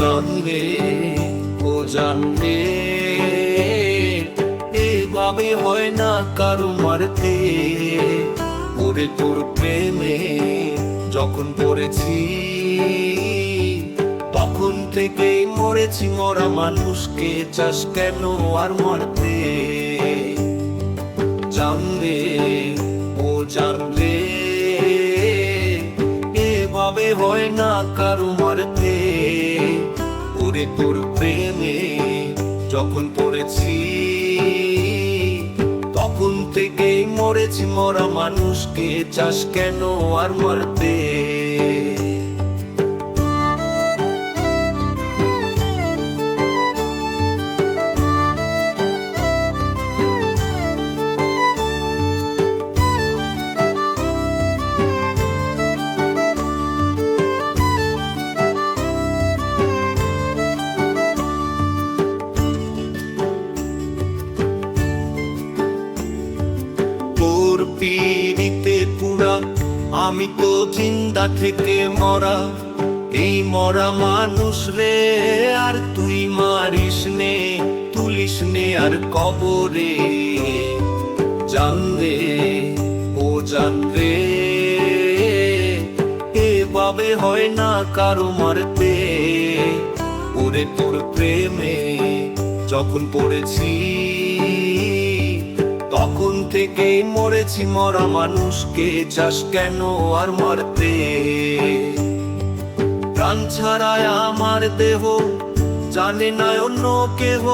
জানবে ও জানবে এভাবে হয় না কারও মারতে। ওরে তোর প্রেমে যখন পড়েছি, তখন থেকেই মরেছি মরা মানুষকে, চাস কেন আর মারতে? জানবে ও জানবে এভাবে হয় না কারও মারতে। ওরে তোর প্রেমে যখন পড়েছি তখন থেকে মরেছি। মরা মানুষকে চাষ কেন আর মারতে? পিড়িতে পুরা, আমি তো জিন্দা থেকে মরা। এই মরা মানুষ রে, আর তুই মারিস নে, তুলিস নে আর কবরে। জানবে ও জানবে এভাবে হয় না কারও মারতে? ওরে তোর প্রেমে যখন পড়েছি তখন থেকেই মরেছি মরা মানুষকে চাস কেন আর মারতে? প্রাণ ছাড়ায় আমার দেহ, জানে না অন্য কেহ।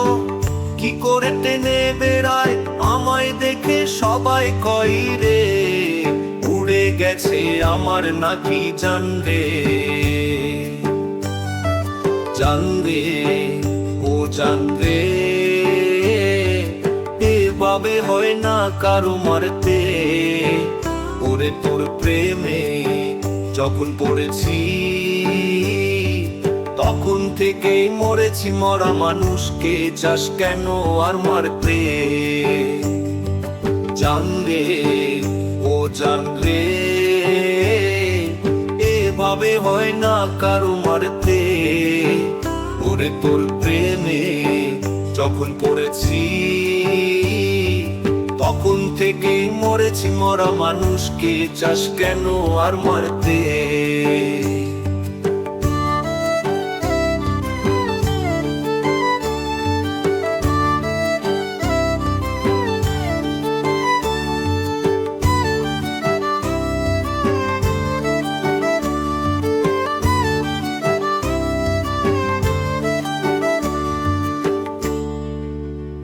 কি করে টেনে বেড়ায়, আমায় দেখে সবাই কই রে? উড়ে গেছে আমার নাকি জানবে জানবে ও জানবে হয় না কারও মারতে। ওরে তোর প্রেমে যখন পড়েছি, তখন থেকেই মরেছি মরা মানুষকে। চাস কেন আর মারতে? জানবে ও জানবে এভাবে হয় না কারও মারতে। ওরে তোর প্রেমে যখন পড়েছি থেকেই মরেছি মরা মানুষকে। চাষ কেন আর মারতে?